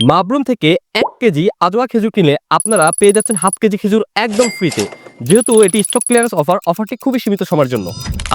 মাবরুম থেকে এক কেজি আজোয়া খেজুর কিনলে আপনারা পেয়ে যাচ্ছেন হাফ কেজি খেজুর একদম ফ্রিতে যেহেতু এটি স্টক ক্লিয়ারেন্স অফার অফারটি খুবই সীমিত সময়ের জন্য।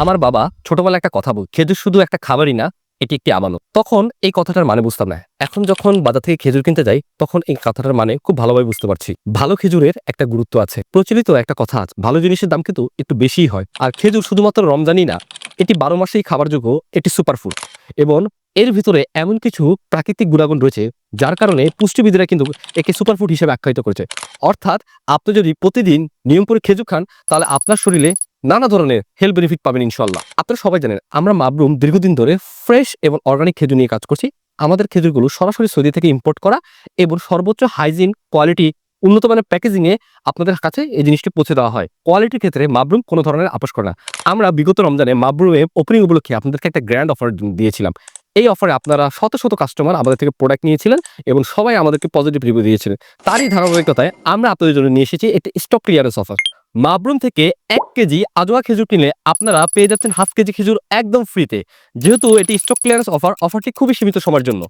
আমার বাবা ছোটবেলায় একটা কথা বল খেজুর শুধু একটা খাবারই না, এটি একটি আমানত। তখন এই কথাটার মানে বুঝতাম না। এখন যখন বাজার থেকে খেজুর কিনতে যাই, তখন এই কথাটার মানে খুব ভালোভাবে বুঝতে পারছি। ভালো খেজুরের একটা গুরুত্ব আছে। প্রচলিত একটা কথা আছে, ভালো জিনিসের দাম কিন্তু একটু বেশিই হয়। আর খেজুর শুধুমাত্র রমজানই না, এটি বারো মাসেই খাবার যোগ্য, এটি সুপারফুড এবং এর ভিতরে এমন কিছু প্রাকৃতিক গুণাগুণ রয়েছে, যার কারণে পুষ্টিবিদরা কিন্তু একে সুপারফুড হিসেবে আখ্যায়িত করেছে। অর্থাৎ আপনি যদি প্রতিদিন নিয়ম করে খেজুর খান, তাহলে আপনার শরীরে নানা ধরনের হেলথ বেনিফিট পাবেন ইনশাল্লাহ আপনারা সবাই জানেন, আমরা মাবরুম দীর্ঘদিন ধরে ফ্রেশ এবং অর্গানিক খেজুর নিয়ে কাজ করছি। আমাদের খেজুরগুলো সরাসরি সৌদি থেকে ইম্পোর্ট করা এবং সর্বোচ্চ হাইজিন কোয়ালিটি উন্নত মানের প্যাকেজিংয়ে আপনাদের কাছে এই জিনিসটি পৌঁছে দেওয়া হয়। কোয়ালিটির ক্ষেত্রে মাবরুম কোনো ধরনের আপোষ করে না। আমরা বিগত রমজানে মাবরুমে ওপেনিং উপলক্ষে আপনাদেরকে একটা গ্র্যান্ড অফার দিয়েছিলাম। এই অফারে আপনারা শত শত কাস্টমার আমাদের থেকে প্রোডাক্ট নিয়েছিলেন এবং সবাই আমাদেরকে পজিটিভ রিভিউ দিয়েছিলেন। তারই ধারাবাহিকতায় আমরা আপনাদের জন্য নিয়ে এসেছি একটি স্টক ক্লিয়ারেন্স অফার মাবরুম থেকে এক কেজি আজোয়া খেজুর কিনলে আপনারা পেয়ে যাচ্ছেন হাফ কেজি খেজুর একদম ফ্রিতে যেহেতু এটি স্টক ক্লিয়ারেন্স অফার অফারটি খুবই সীমিত সময়ের জন্য।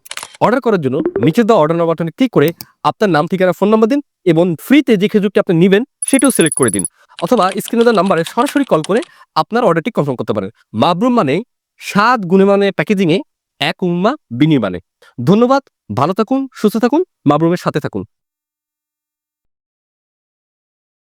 অর্ডার করার জন্য নিচে দেওয়া অর্ডার বাটনে ক্লিক করে আপনার নাম, ঠিকানা ফোন নাম্বার দিন এবং ফ্রিতে যে খেজুরটি আপনি নেবেন সেটিও সিলেক্ট করে দিন। অথবা স্ক্রিনে দেওয়া নাম্বারে সরাসরি কল করে আপনার অর্ডারটি কনফার্ম করতে পারেন। মাবরুম মানে স্বাদ, গুণমানে প্যাকেজিংয়ে এক উম্মা বিনির্মাণে। ধন্যবাদ ভালো থাকুন সুস্থ থাকুন মাবরুমের সাথে থাকুন।